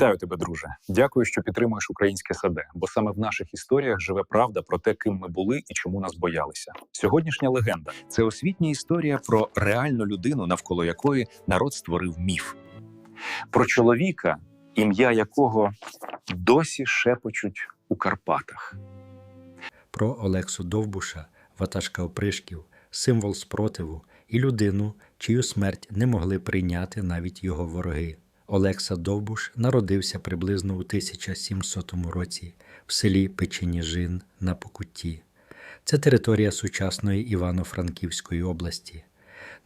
Вітаю тебе, друже. Дякую, що підтримуєш українське саде, бо саме в наших історіях живе правда про те, ким ми були і чому нас боялися. Сьогоднішня легенда це освітня історія про реальну людину, навколо якої народ створив міф. Про чоловіка, ім'я якого досі шепочуть у Карпатах. про Олексу Довбуша, ватажка опришків, символ спротиву і людину, чию смерть не могли прийняти навіть його вороги. Олекса Довбуш народився приблизно у 1700 році в селі Печеніжин на Покутті. Це територія сучасної Івано-Франківської області.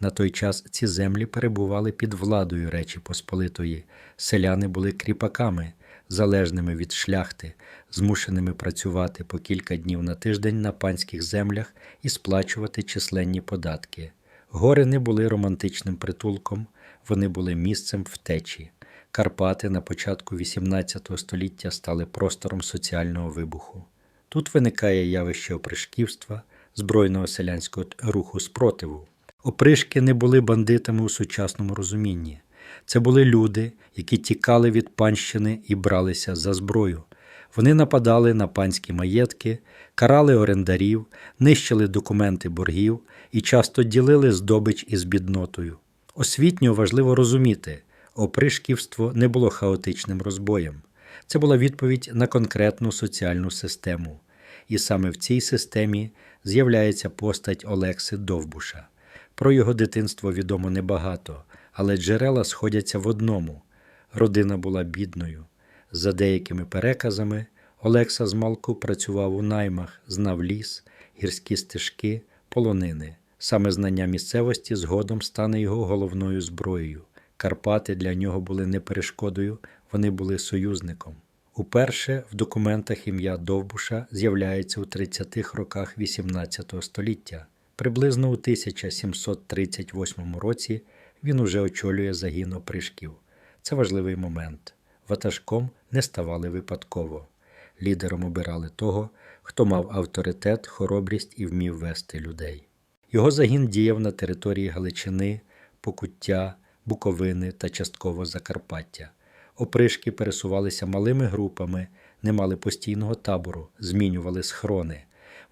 На той час ці землі перебували під владою Речі Посполитої. Селяни були кріпаками, залежними від шляхти, змушеними працювати по кілька днів на тиждень на панських землях і сплачувати численні податки. Гори не були романтичним притулком, вони були місцем втечі. Карпати на початку XVIII століття стали простором соціального вибуху. Тут виникає явище опришківства, збройного селянського руху спротиву. Опришки не були бандитами у сучасному розумінні. Це були люди, які тікали від панщини і бралися за зброю. Вони нападали на панські маєтки, карали орендарів, нищили документи боргів і часто ділили здобич із біднотою. Освітньо важливо розуміти, опришківство не було хаотичним розбоєм. Це була відповідь на конкретну соціальну систему. І саме в цій системі з'являється постать Олекси Довбуша. Про його дитинство відомо небагато, але джерела сходяться в одному. Родина була бідною. За деякими переказами, Олекса змалку працював у наймах, знав ліс, гірські стежки, полонини. Саме знання місцевості згодом стане його головною зброєю. Карпати для нього були не перешкодою, вони були союзником. Уперше в документах ім'я Довбуша з'являється у 30-х роках XVIII століття. Приблизно у 1738 році він уже очолює загін опришків. Це важливий момент. Ватажком не ставали випадково. Лідером обирали того, хто мав авторитет, хоробрість і вмів вести людей. Його загін діяв на території Галичини, Покуття, Буковини та частково Закарпаття. Опришки пересувалися малими групами, не мали постійного табору, змінювали схрони.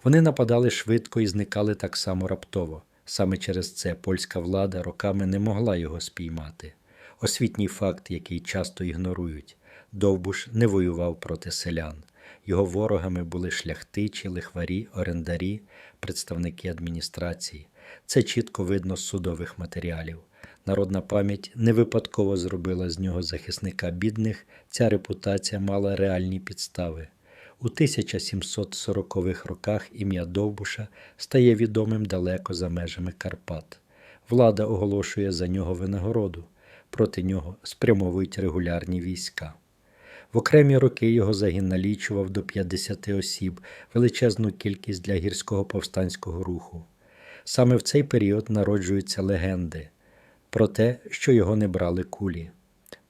Вони нападали швидко і зникали так само раптово. Саме через це польська влада роками не могла його спіймати. Освітній факт, який часто ігнорують. Довбуш не воював проти селян. Його ворогами були шляхтичі, лихварі, орендарі, представники адміністрації. Це чітко видно з судових матеріалів. Народна пам'ять не випадково зробила з нього захисника бідних, ця репутація мала реальні підстави. У 1740-х роках ім'я Довбуша стає відомим далеко за межами Карпат. Влада оголошує за нього винагороду, проти нього спрямовують регулярні війська. В окремі роки його загін налічував до 50 осіб, величезну кількість для гірського повстанського руху. Саме в цей період народжуються легенди про те, що його не брали кулі,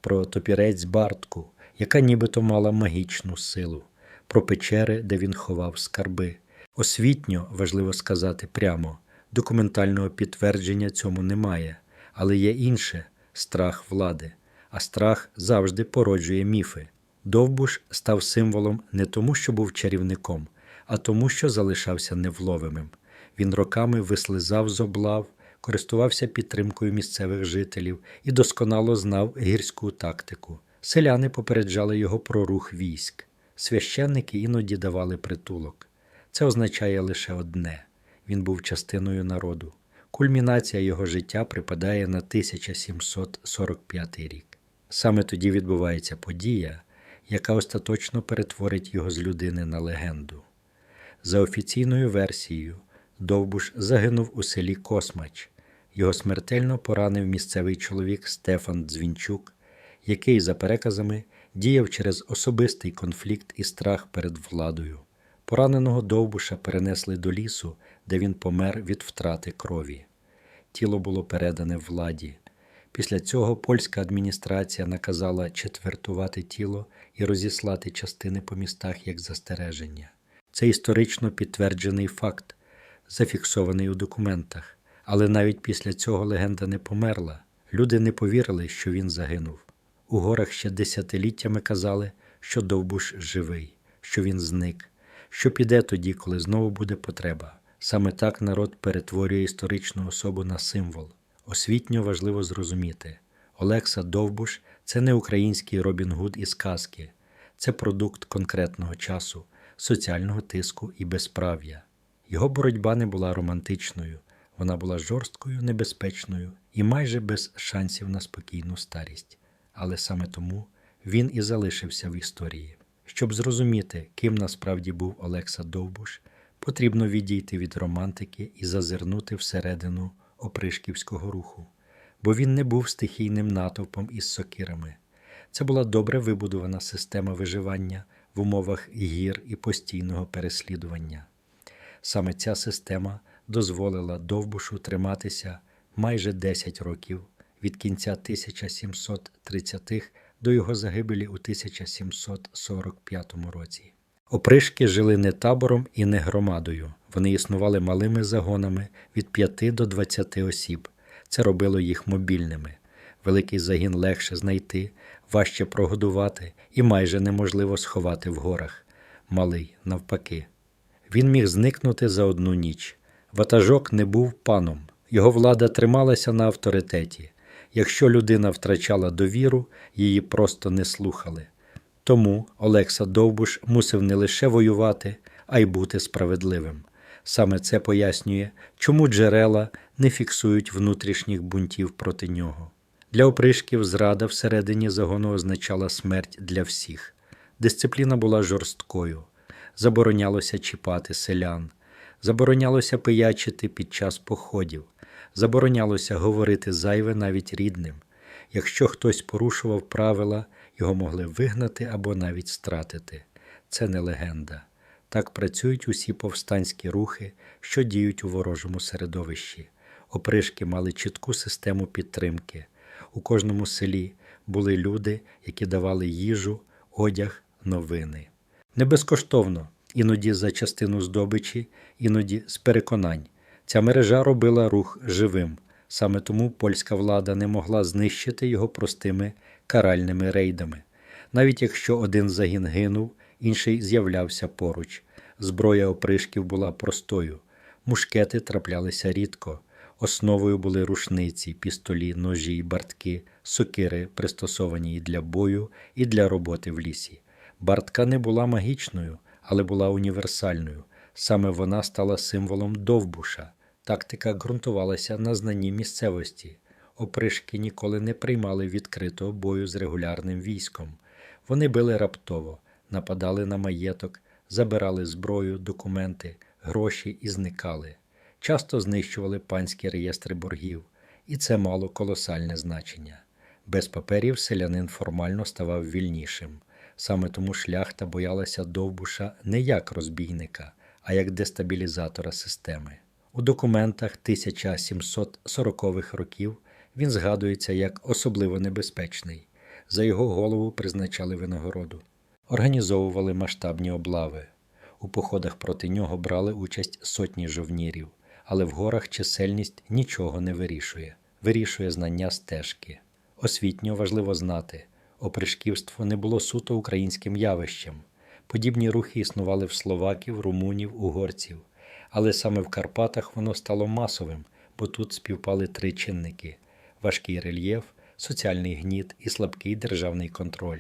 про топірець Бартку, яка нібито мала магічну силу, про печери, де він ховав скарби. Освітньо, важливо сказати прямо, документального підтвердження цьому немає, але є інше страх влади, а страх завжди породжує міфи. Довбуш став символом не тому, що був чарівником, а тому, що залишався невловимим. Він роками вислизав з облав, користувався підтримкою місцевих жителів і досконало знав гірську тактику. Селяни попереджали його про рух військ. Священники іноді давали притулок. Це означає лише одне він був частиною народу. Кульмінація його життя припадає на 1745 рік. Саме тоді відбувається подія, яка остаточно перетворить його з людини на легенду. За офіційною версією, Довбуш загинув у селі Космач. Його смертельно поранив місцевий чоловік Стефан Дзвінчук, який, за переказами, діяв через особистий конфлікт і страх перед владою. Пораненого Довбуша перенесли до лісу, де він помер від втрати крові. Тіло було передане владі. Після цього польська адміністрація наказала четвертувати тіло і розіслати частини по містах як застереження. Це історично підтверджений факт, зафіксований у документах. Але навіть після цього легенда не померла. Люди не повірили, що він загинув. у горах ще десятиліттями казали, що Довбуш живий, що він зник, що піде тоді, коли знову буде потреба. Саме так народ перетворює історичну особу на символ. Освітньо важливо зрозуміти. Олекса Довбуш це не український Робін Гуд із казки, це продукт конкретного часу, соціального тиску і безправ'я. Його боротьба не була романтичною, вона була жорсткою, небезпечною і майже без шансів на спокійну старість. Але саме тому він і залишився в історії. Щоб зрозуміти, ким насправді був Олекса Довбуш, потрібно відійти від романтики і зазирнути всередину опришківського руху, бо він не був стихійним натовпом із сокирами. Це була добре вибудована система виживання в умовах гір і постійного переслідування. Саме ця система дозволила Довбушу триматися майже 10 років від кінця 1730-х до його загибелі у 1745 році. Опришки жили не табором і не громадою. Вони існували малими загонами від 5 до 20 осіб. Це робило їх мобільними. Великий загін легше знайти, важче прогодувати і майже неможливо сховати в горах. Малий, навпаки. Він міг зникнути за одну ніч. Ватажок не був паном, його влада трималася на авторитеті. Якщо людина втрачала довіру, її просто не слухали. Тому Олекса Довбуш мусив не лише воювати, а й бути справедливим. Саме це пояснює, чому джерела не фіксують внутрішніх бунтів проти нього. Для опришків зрада всередині загону означала смерть для всіх. Дисципліна була жорсткою, заборонялося чіпати селян, заборонялося пиячити під час походів, заборонялося говорити зайве навіть рідним. Якщо хтось порушував правила, його могли вигнати або навіть стратити. Це не легенда. Так працюють усі повстанські рухи, що діють у ворожому середовищі. Опришки мали чітку систему підтримки. У кожному селі були люди, які давали їжу, одяг, новини. Не безкоштовно, іноді за частину здобичі, іноді з переконань. Ця мережа робила рух живим. Саме тому польська влада не могла знищити його простими каральними рейдами. Навіть якщо один загін гинув, інший з'являвся поруч. Зброя опришків була простою. Мушкети траплялися рідко. Основою були рушниці, пістолі, ножі, бартки, сокири, пристосовані і для бою, і для роботи в лісі. Бартка не була магічною, але була універсальною. Саме вона стала символом довбуша. Тактика ґрунтувалася на знанні місцевості. Опришки ніколи не приймали відкритого бою з регулярним військом. Вони били раптово, нападали на маєток, забирали зброю, документи, гроші і зникали. Часто знищували панські реєстри боргів, і це мало колосальне значення. Без паперів селянин формально ставав вільнішим. Саме тому шляхта боялася довбуша не як розбійника, а як дестабілізатора системи. У документах 1740-х років він згадується як особливо небезпечний. За його голову призначали винагороду, організовували масштабні облави. У походах проти нього брали участь сотні жовнірів, але в горах чисельність нічого не вирішує, вирішує знання стежки. Освітньо важливо знати, опришківство не було суто українським явищем. Подібні рухи існували в словаків, румунів, угорців. Але саме в Карпатах воно стало масовим, бо тут співпали три чинники: важкий рельєф, соціальний гніт і слабкий державний контроль.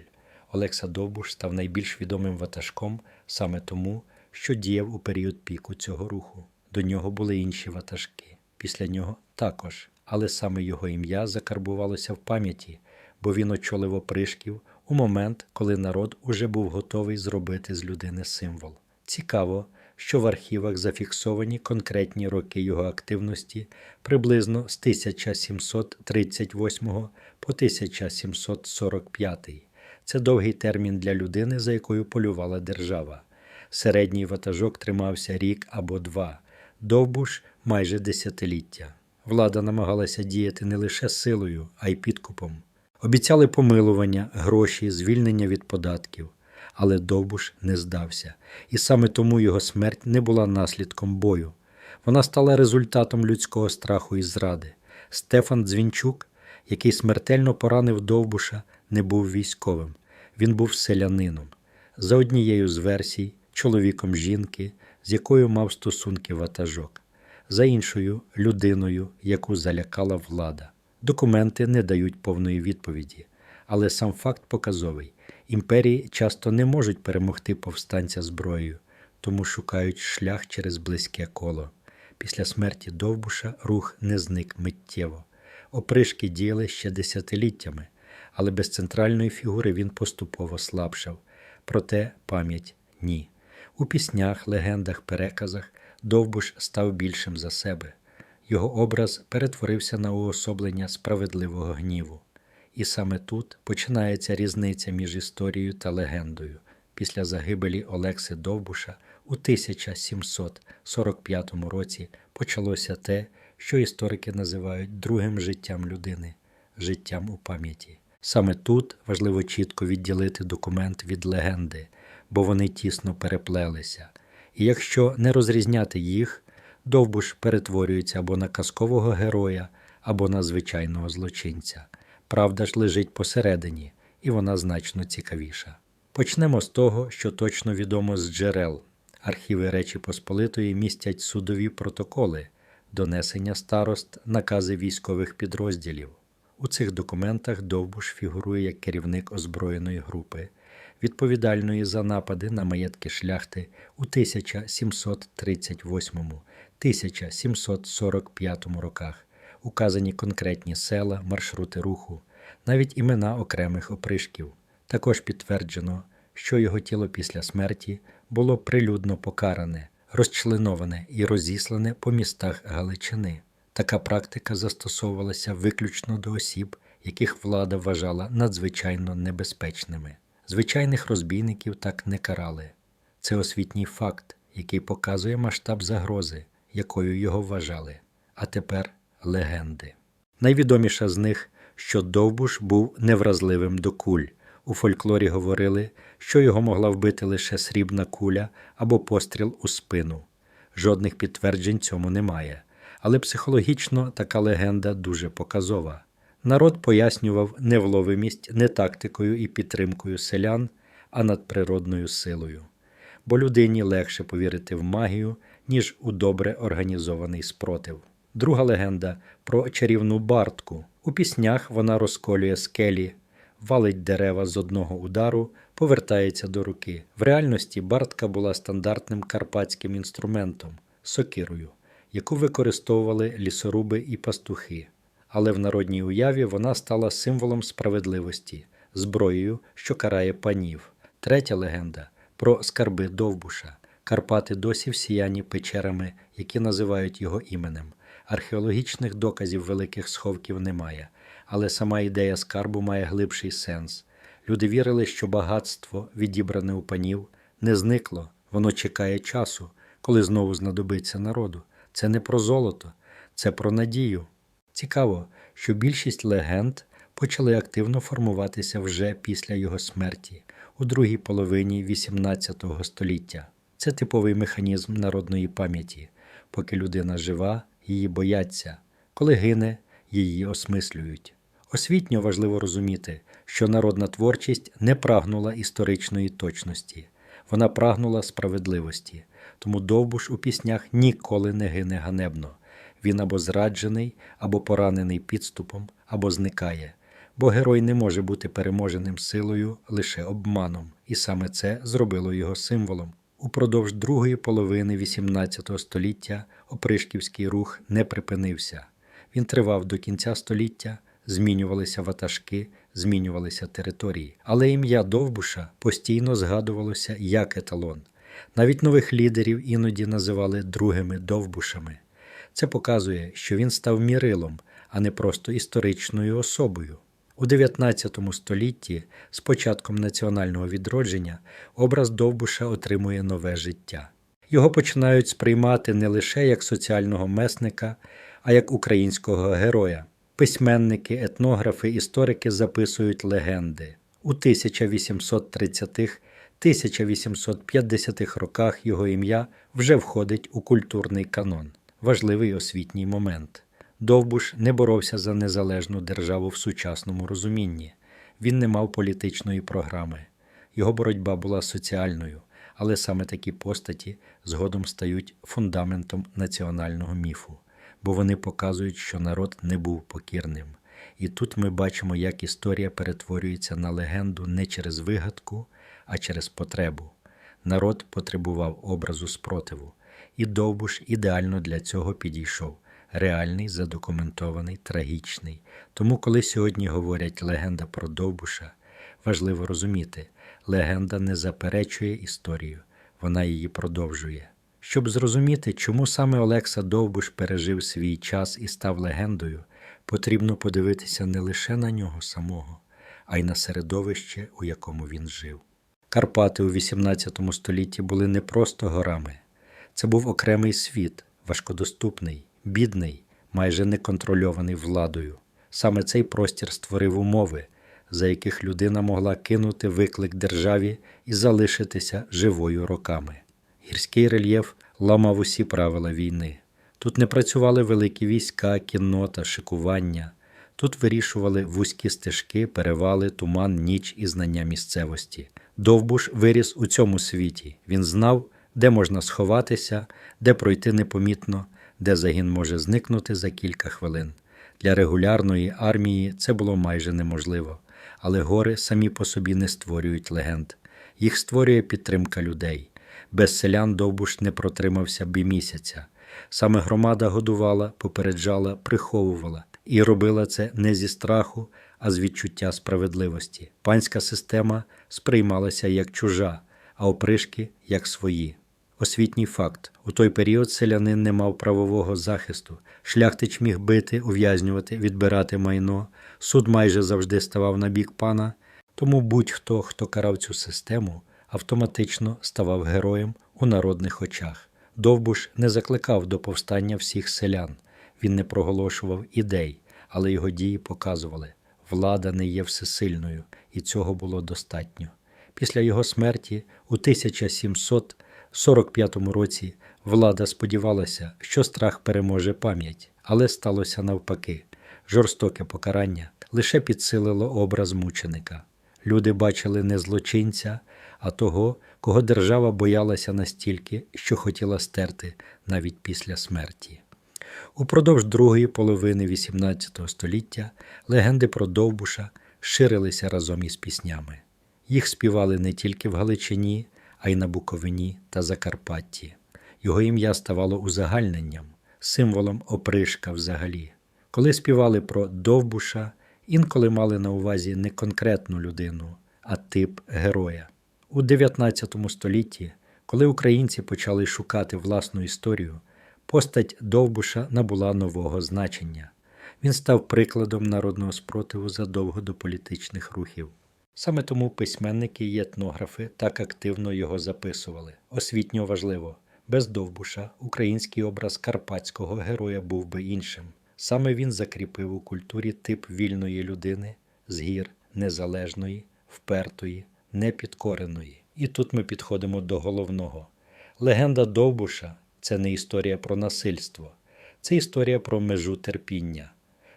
Олекса Довбуш став найбільш відомим ватажком саме тому, що діяв у період піку цього руху. До нього були інші ватажки, після нього також, але саме його ім'я закарбувалося в пам'яті, бо він очолив опришків у момент, коли народ уже був готовий зробити з людини символ. Цікаво, що в архівах зафіксовані конкретні роки його активності приблизно з 1738 по 1745. Це довгий термін для людини, за якою полювала держава. Середній ватажок тримався рік або два, довбуш майже десятиліття. Влада намагалася діяти не лише силою, а й підкупом. Обіцяли помилування, гроші, звільнення від податків. Але Довбуш не здався, і саме тому його смерть не була наслідком бою. Вона стала результатом людського страху і зради. Стефан Дзвінчук, який смертельно поранив Довбуша, не був військовим, він був селянином. За однією з версій, чоловіком жінки, з якою мав стосунки ватажок, за іншою людиною, яку залякала влада. Документи не дають повної відповіді, але сам факт показовий. Імперії часто не можуть перемогти повстанця зброєю, тому шукають шлях через близьке коло. Після смерті Довбуша рух не зник миттєво. Опришки діяли ще десятиліттями, але без центральної фігури він поступово слабшав. Проте пам'ять ні. У піснях, легендах, переказах Довбуш став більшим за себе. Його образ перетворився на уособлення справедливого гніву. І саме тут починається різниця між історією та легендою. Після загибелі Олекси Довбуша у 1745 році почалося те, що історики називають другим життям людини життям у пам'яті. Саме тут важливо чітко відділити документ від легенди, бо вони тісно переплелися. І якщо не розрізняти їх, Довбуш перетворюється або на казкового героя, або на звичайного злочинця. Правда ж лежить посередині, і вона значно цікавіша. Почнемо з того, що точно відомо з джерел. Архіви Речі Посполитої містять судові протоколи, донесення старост, накази військових підрозділів. У цих документах Довбуш фігурує як керівник озброєної групи, відповідальної за напади на маєтки шляхти у 1738-1745 роках, указані конкретні села, маршрути руху, навіть імена окремих опришків. Також підтверджено, що його тіло після смерті було прилюдно покаране, розчленоване і розіслане по містах Галичини. Така практика застосовувалася виключно до осіб, яких влада вважала надзвичайно небезпечними. Звичайних розбійників так не карали. Це освітній факт, який показує масштаб загрози, якою його вважали. А тепер легенди. Найвідоміша з них, що Довбуш був невразливим до куль. У фольклорі говорили, що його могла вбити лише срібна куля або постріл у спину. Жодних підтверджень цьому немає. Але психологічно така легенда дуже показова. Народ пояснював невловимість не тактикою і підтримкою селян, а надприродною силою. Бо людині легше повірити в магію, ніж у добре організований спротив. Друга легенда про чарівну бартку. У піснях вона розколює скелі, валить дерева з одного удару, повертається до руки. В реальності бартка була стандартним карпатським інструментом сокирою, яку використовували лісоруби і пастухи. Але в народній уяві вона стала символом справедливості, зброєю, що карає панів. Третя легенда про скарби Довбуша. Карпати досі всіяні печерами, які називають його іменем. Археологічних доказів великих сховків немає, але сама ідея скарбу має глибший сенс. Люди вірили, що багатство, відібране у панів, не зникло, воно чекає часу, коли знову знадобиться народу. Це не про золото, це про надію. Цікаво, що більшість легенд почали активно формуватися вже після його смерті, у другій половині XVIII століття. Це типовий механізм народної пам'яті. Поки людина жива, її бояться, коли гине, її осмислюють. Освітньо важливо розуміти, що народна творчість не прагнула історичної точності, вона прагнула справедливості, тому Довбуш у піснях ніколи не гине ганебно. Він або зраджений, або поранений підступом, або зникає, бо герой не може бути переможеним силою лише обманом, і саме це зробило його символом. Упродовж другої половини XVIII століття опришківський рух не припинився. Він тривав до кінця століття, змінювалися ватажки, змінювалися території. Але ім'я Довбуша постійно згадувалося як еталон. Навіть нових лідерів іноді називали другими довбушами. Це показує, що він став мірилом, а не просто історичною особою. У 19 столітті, з початком національного відродження, образ Довбуша отримує нове життя. Його починають сприймати не лише як соціального месника, а як українського героя. Письменники, етнографи, історики записують легенди. У 1830-1850-х роках його ім'я вже входить у культурний канон. Важливий освітній момент. Довбуш не боровся за незалежну державу в сучасному розумінні. Він не мав політичної програми. Його боротьба була соціальною, але саме такі постаті згодом стають фундаментом національного міфу, бо вони показують, що народ не був покірним. І тут ми бачимо, як історія перетворюється на легенду не через вигадку, а через потребу. Народ потребував образу спротиву, і Довбуш ідеально для цього підійшов. Реальний, задокументований, трагічний. Тому, коли сьогодні говорять легенда про Довбуша, важливо розуміти, легенда не заперечує історію, вона її продовжує. Щоб зрозуміти, чому саме Олекса Довбуш пережив свій час і став легендою, потрібно подивитися не лише на нього самого, а й на середовище, у якому він жив. Карпати у XVIII столітті були не просто горами, це був окремий світ, важкодоступний, бідний, майже неконтрольований владою. Саме цей простір створив умови, за яких людина могла кинути виклик державі і залишитися живою роками. Гірський рельєф ламав усі правила війни. Тут не працювали великі війська, кіннота, шикування. Тут вирішували вузькі стежки, перевали, туман, ніч і знання місцевості. Довбуш виріс у цьому світі. Він знав, де можна сховатися, де пройти непомітно, де загін може зникнути за кілька хвилин. Для регулярної армії це було майже неможливо, але гори самі по собі не створюють легенд. Їх створює підтримка людей. Без селян Довбуш не протримався б і місяця. Саме громада годувала, попереджала, приховувала і робила це не зі страху, а з відчуття справедливості. Панська система сприймалася як чужа, а опришки як свої. Освітній факт: у той період селянин не мав правового захисту. Шляхтич міг бити, ув'язнювати, відбирати майно. Суд майже завжди ставав на бік пана. Тому будь-хто, хто карав цю систему, автоматично ставав героєм у народних очах. Довбуш не закликав до повстання всіх селян, він не проголошував ідей, але його дії показували, влада не є всесильною, і цього було достатньо. Після його смерті у 1745 році влада сподівалася, що страх переможе пам'ять, але сталося навпаки. Жорстоке покарання лише підсилило образ мученика. Люди бачили не злочинця, а того, кого держава боялася настільки, що хотіла стерти навіть після смерті. Упродовж другої половини XVIII століття легенди про Довбуша ширилися разом із піснями. Їх співали не тільки в Галичині, а й на Буковині та Закарпатті. Його ім'я ставало узагальненням, символом опришка взагалі. Коли співали про Довбуша, інколи мали на увазі не конкретну людину, а тип героя. У 19 столітті, коли українці почали шукати власну історію, постать Довбуша набула нового значення. Він став прикладом народного спротиву задовго до політичних рухів. Саме тому письменники і етнографи так активно його записували. Освітньо важливо, без Довбуша український образ карпатського героя був би іншим. Саме він закріпив у культурі тип вільної людини з гір незалежної, впертої, непідкореної. І тут ми підходимо до головного. Легенда Довбуша це не історія про насильство, це історія про межу терпіння,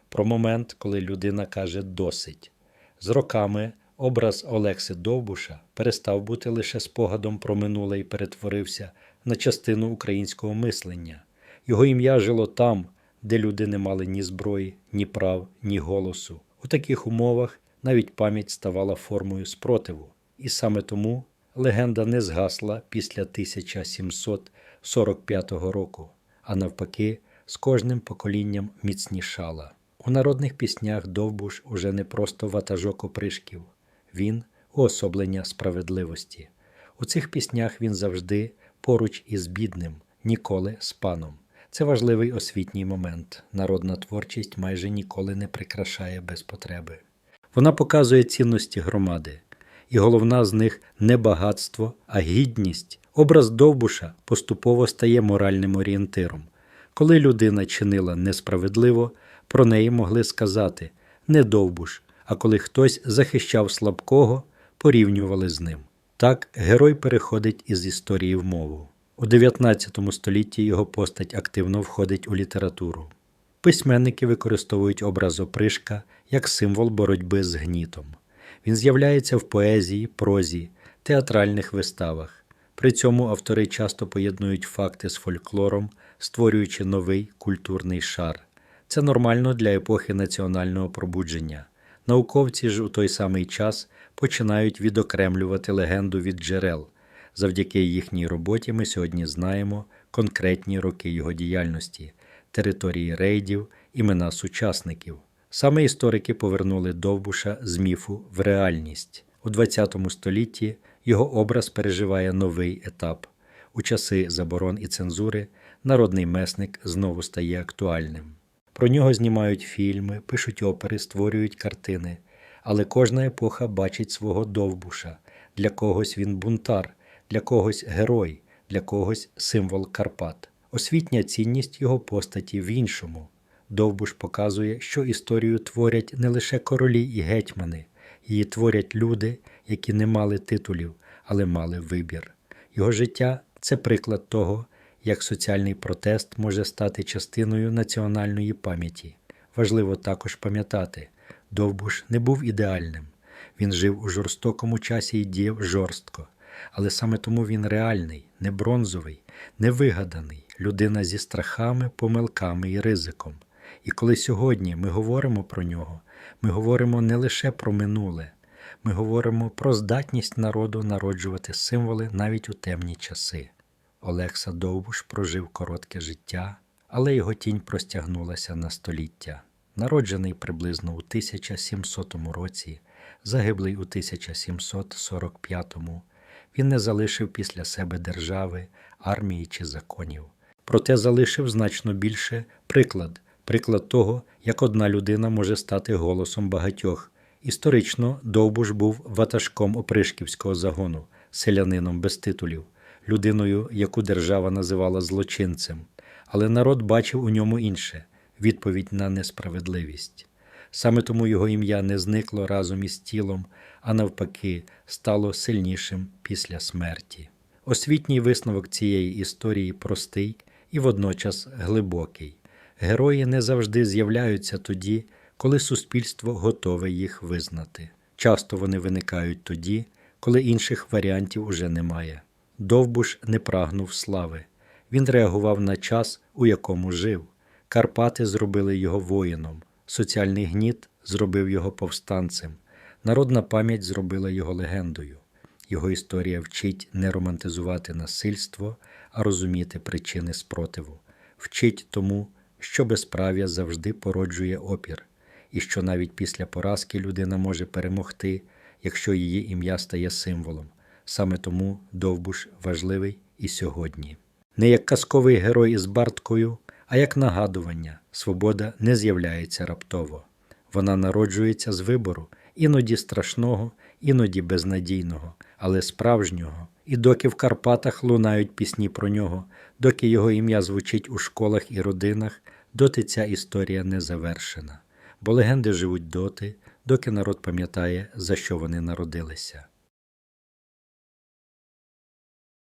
про момент, коли людина каже досить. З роками образ Олекси Довбуша перестав бути лише спогадом про минуле і перетворився на частину українського мислення. Його ім'я жило там, де люди не мали ні зброї, ні прав, ні голосу. У таких умовах навіть пам'ять ставала формою спротиву. І саме тому легенда не згасла після 1745 року, а навпаки, з кожним поколінням міцнішала. У народних піснях Довбуш уже не просто ватажок опришків, він уособлення справедливості. У цих піснях він завжди поруч із бідним, ніколи з паном. Це важливий освітній момент. Народна творчість майже ніколи не прикрашає без потреби. Вона показує цінності громади, і головна з них не багатство, а гідність. Образ Довбуша поступово стає моральним орієнтиром. Коли людина чинила несправедливо, про неї могли сказати не Довбуш, а коли хтось захищав слабкого, порівнювали з ним. Так герой переходить із історії в мову. У 19 столітті його постать активно входить у літературу. Письменники використовують образ опришка як символ боротьби з гнітом. Він з'являється в поезії, прозі, театральних виставах. При цьому автори часто поєднують факти з фольклором, створюючи новий культурний шар. Це нормально для епохи національного пробудження. Науковці ж у той самий час починають відокремлювати легенду від джерел. Завдяки їхній роботі ми сьогодні знаємо конкретні роки його діяльності, території рейдів, імена сучасників. Саме історики повернули Довбуша з міфу в реальність. У ХХ столітті його образ переживає новий етап. У часи заборон і цензури народний месник знову стає актуальним. Про нього знімають фільми, пишуть опери, створюють картини. Але кожна епоха бачить свого довбуша. Для когось він бунтар, для когось герой, для когось символ Карпат. Освітня цінність його постаті в іншому. Довбуш показує, що історію творять не лише королі і гетьмани, її творять люди, які не мали титулів, але мали вибір. Його життя це приклад того, як соціальний протест може стати частиною національної пам'яті. Важливо також пам'ятати, Довбуш не був ідеальним. Він жив у жорстокому часі і діяв жорстко. Але саме тому він реальний, не бронзовий, не вигаданий, людина зі страхами, помилками і ризиком. І коли сьогодні ми говоримо про нього, ми говоримо не лише про минуле, ми говоримо про здатність народу народжувати символи навіть у темні часи. Олекса Довбуш прожив коротке життя, але його тінь простягнулася на століття. Народжений приблизно у 1700 році, загиблий у 1745, він не залишив після себе держави, армії чи законів. Проте залишив значно більше приклад, приклад того, як одна людина може стати голосом багатьох. Історично Довбуш був ватажком опришківського загону, селянином без титулів, людиною, яку держава називала злочинцем. Але народ бачив у ньому інше відповідь на несправедливість. Саме тому його ім'я не зникло разом із тілом, а навпаки, стало сильнішим після смерті. Освітній висновок цієї історії простий і водночас глибокий. Герої не завжди з'являються тоді, коли суспільство готове їх визнати. Часто вони виникають тоді, коли інших варіантів уже немає. Довбуш не прагнув слави. Він реагував на час, у якому жив. Карпати зробили його воїном, соціальний гніт зробив його повстанцем, народна пам'ять зробила його легендою. Його історія вчить не романтизувати насильство, а розуміти причини спротиву, вчить тому, що безправ'я завжди породжує опір, і що навіть після поразки людина може перемогти, якщо її ім'я стає символом. Саме тому Довбуш важливий і сьогодні. Не як казковий герой із барткою, а як нагадування, свобода не з'являється раптово. Вона народжується з вибору, іноді страшного, іноді безнадійного, але справжнього. І доки в Карпатах лунають пісні про нього, доки його ім'я звучить у школах і родинах, доти ця історія не завершена. Бо легенди живуть доти, доки народ пам'ятає, за що вони народилися.